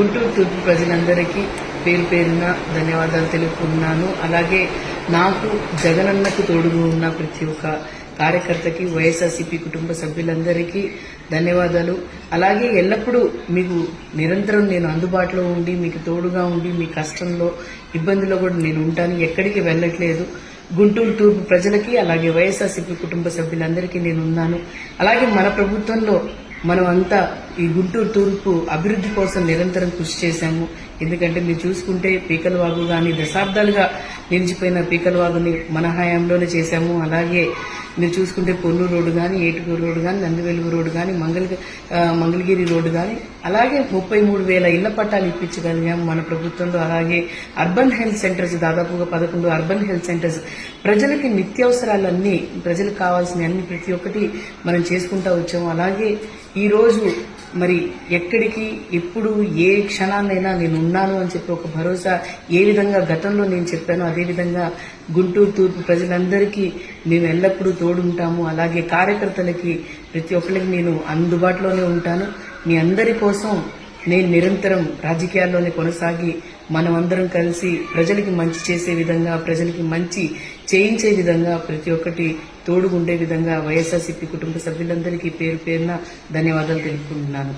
గుంటూరు తూర్పు ప్రజలందరికీ పేరు పేరున ధన్యవాదాలు తెలుపుకున్నాను అలాగే నాకు జగనన్నకు తోడుగా ఉన్న ప్రతి ఒక్క కార్యకర్తకి వైఎస్ఆర్సీపీ కుటుంబ సభ్యులందరికీ ధన్యవాదాలు. అలాగే ఎల్లప్పుడూ మీకు నిరంతరం నేను అందుబాటులో ఉండి మీకు తోడుగా ఉండి మీ కష్టంలో ఇబ్బందిలో కూడా నేను ఉంటాను. ఎక్కడికి వెళ్ళట్లేదు. గుంటూరు తూర్పు ప్రజలకి అలాగే వైఎస్ఆర్సీపీ కుటుంబ సభ్యులందరికీ నేను ఉన్నాను. అలాగే మన ప్రభుత్వంలో మనం అంతా ఈ గుంటూరు తూర్పు అభివృద్ధి కోసం నిరంతరం కృషి చేశాము. ఎందుకంటే మీరు చూసుకుంటే పీకలవాగు కానీ దశాబ్దాలుగా నిలిచిపోయిన పీకలవాగుని మన హయాంలోనే చేశాము. అలాగే మీరు చూసుకుంటే పొన్నూరు రోడ్డు కానీ ఏటుకూరు రోడ్డు కానీ నందివెలుగు రోడ్డు కానీ మంగళ మంగళగిరి రోడ్డు కానీ అలాగే ముప్పై మూడు వేల ఇళ్ళ పట్టాలు ఇప్పించగలిగాము మన ప్రభుత్వంలో. అలాగే అర్బన్ హెల్త్ సెంటర్స్ దాదాపుగా పదకొండు అర్బన్ హెల్త్ సెంటర్స్. ప్రజలకి నిత్యావసరాలన్నీ ప్రజలకు కావాల్సిన అన్ని ప్రతి ఒక్కటి మనం చేసుకుంటా వచ్చాము. అలాగే ఈరోజు మరి ఎక్కడికి ఎప్పుడు ఏ క్షణాన్నైనా నేను ఉన్నాను అని చెప్పి ఒక భరోసా ఏ విధంగా గతంలో నేను చెప్పానో అదే విధంగా గుంటూరు తూర్పు ప్రజలందరికీ మేము ఎల్లప్పుడూ తోడుంటాము. అలాగే కార్యకర్తలకి ప్రతి ఒక్కరికి నేను అందుబాటులోనే ఉంటాను. మీ అందరి కోసం నేను నిరంతరం రాజకీయాల్లోనే కొనసాగి మనమందరం కలిసి ప్రజలకి మంచి చేసే విధంగా ప్రజలకి మంచి చేయించే విధంగా ప్రతి ఒక్కటి తోడుగుండే విధంగా వైఎస్ఆర్సీపీ కుటుంబ సభ్యులందరికీ పేరు పేరున ధన్యవాదాలు తెలుపుకుంటున్నాను.